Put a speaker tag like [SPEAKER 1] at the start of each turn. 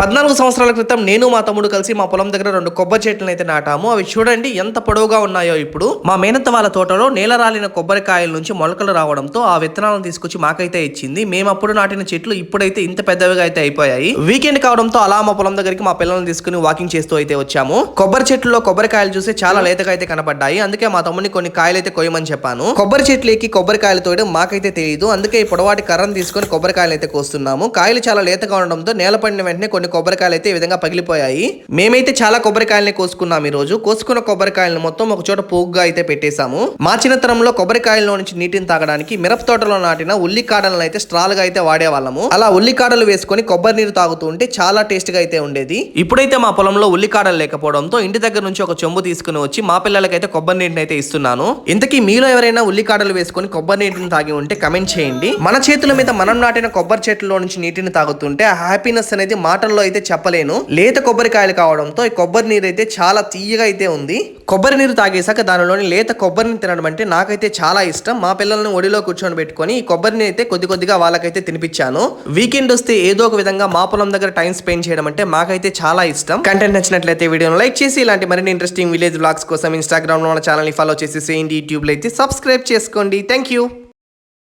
[SPEAKER 1] పద్నాలుగు సంవత్సరాల క్రితం నేను మా తమ్ముడు కలిసి మా పొలం దగ్గర రెండు కొబ్బరి చెట్లను అయితే నాటాము. అవి చూడండి ఎంత పొడవుగా ఉన్నాయో ఇప్పుడు. మా మేనత్త వాళ్ళ తోటలో నేల రాలిన కొబ్బరికాయల నుంచి మొలకలు రావడంతో ఆ విత్తనాలను తీసుకొచ్చి మాకైతే ఇచ్చింది. మేము అప్పుడు నాటిన చెట్లు ఇప్పుడైతే ఇంత పెద్దవిగా అయితే అయిపోయాయి. వీకెండ్ కావడంతో అలా మా పొలం దగ్గరికి మా పిల్లల్ని తీసుకుని వాకింగ్ చేస్తూ అయితే వచ్చాము. కొబ్బరి చెట్లలో కొబ్బరికాయలు చూస్తే చాలా లేతగా అయితే కనపడ్డాయి అందుకే మా తమ్ముడిని కొన్ని కాయలు అయితే కొయ్యమని చెప్పాను. కొబ్బరి చెట్లు ఎక్కి కొబ్బరికాయలు తోయడం మాకైతే తెలియదు అందుకే ఈ పొడవాటి కర్రను తీసుకొని కొబ్బరికాయలు అయితే కోస్తున్నాము. కాయలు చాలా లేతగా ఉండడంతో నేల పడిన వెంటనే కొన్ని కొబ్బరికాయలు అయితే ఈ విధంగా పగిలిపోయాయి. మేమైతే చాలా కొబ్బరికాయలని కోసుకున్నాం ఈ రోజు కోసుకున్న కొబ్బరికాయలను మొత్తం ఒక చోట పోగుగా అయితే పెట్టేశాము. మా చిన్నతనంలో కొబ్బరికాయల్లో నుంచి నీటిని తాగడానికి మిరప తోటలో నాటిన ఉల్లికాడలను అయితే అయితే స్ట్రాలుగా అయితే వాడేవాళ్ళము. అలా ఉల్లికాడలు వేసుకొని కొబ్బరి నీరు తాగుతూ ఉంటే చాలా టేస్ట్గా అయితే ఉండేది. ఇప్పుడైతే మా పొలంలో ఉల్లికాడలు లేకపోవడంతో ఇంటి దగ్గర నుంచి ఒక చెంబు తీసుకుని వచ్చి మా పిల్లలకైతే కొబ్బరి నీటిని అయితే ఇస్తున్నాను. ఇంతకీ మీలో ఎవరైనా ఉల్లికాడలు వేసుకొని కొబ్బరి నీటిని తాగి ఉంటే కమెంట్ చేయండి. మన చేతుల మీద మనం నాటిన కొబ్బరి చెట్లలో నుంచి నీటిని తాగుతుంటే ఆ హ్యాపీనెస్ అనేది మాటలు మాటల్లో అయితే చెప్పలేను. లేత కొబ్బరికాయలు కావడంతో ఈ కొబ్బరి నీరు అయితే చాలా తీయగా అయితే ఉంది. కొబ్బరి నీరు తాగేశాక దానిలోని లేత కొబ్బరిని తినడం అంటే నాకైతే చాలా ఇష్టం. మా పిల్లల్ని ఒడిలో కూర్చొని పెట్టుకొని ఈ కొబ్బరిని అయితే కొద్ది కొద్దిగా వాళ్ళకైతే తినిపించాను. వీకెండ్ వస్తే ఏదో ఒక విధంగా మా పొలం దగ్గర టైం స్పెండ్ చేయడం అంటే మాకైతే చాలా ఇష్టం. కంటెంట్ నచ్చినట్లయితే వీడియోను లైక్ చేసి ఇలాంటి మరిన్ని ఇంట్రెస్టింగ్ విలేజ్ బ్లాగ్స్ కోసం ఇన్స్టాగ్రామ్లో మన ఛానల్ని ఫాలో చేసి చేయండి యూట్యూబ్ అయితే సబ్స్క్రైబ్ చేసుకోండి. Thank you